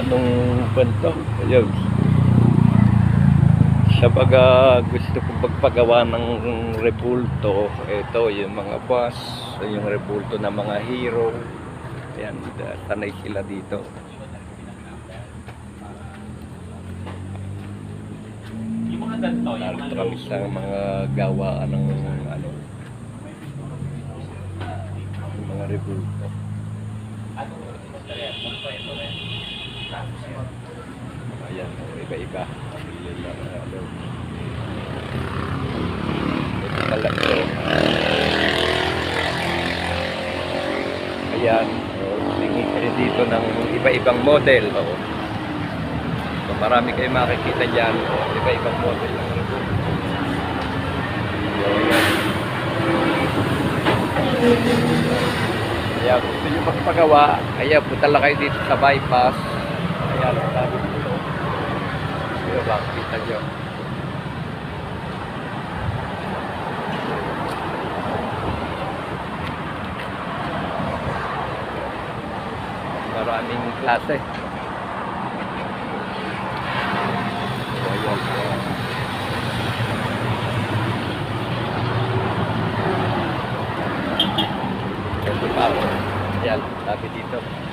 anong kwento. Ayun. Sa pag ah, gusto ko pagpagawa ng repulto, ito yung mga bus, yung repulto ng mga hero. Ayan, ah, sanay sila dito. Ganito, yung mga kami sa mga gawaan ng ano, mga repulto. Ano, ito ito. Ayan, iba-iba. Yun lang, ano. Ito talaga. Ayan, oh, tingin kayo dito ng iba-ibang model. Oh. So, marami kayo makikita dyan. Oh, iba-ibang model. ayan. Gusto nyo magpagawa, kaya punta lang kayo dito sa bypass. Ayan, sabi dito. Pero makikita nyo. Maraming klase. Ayan. Sabi dito.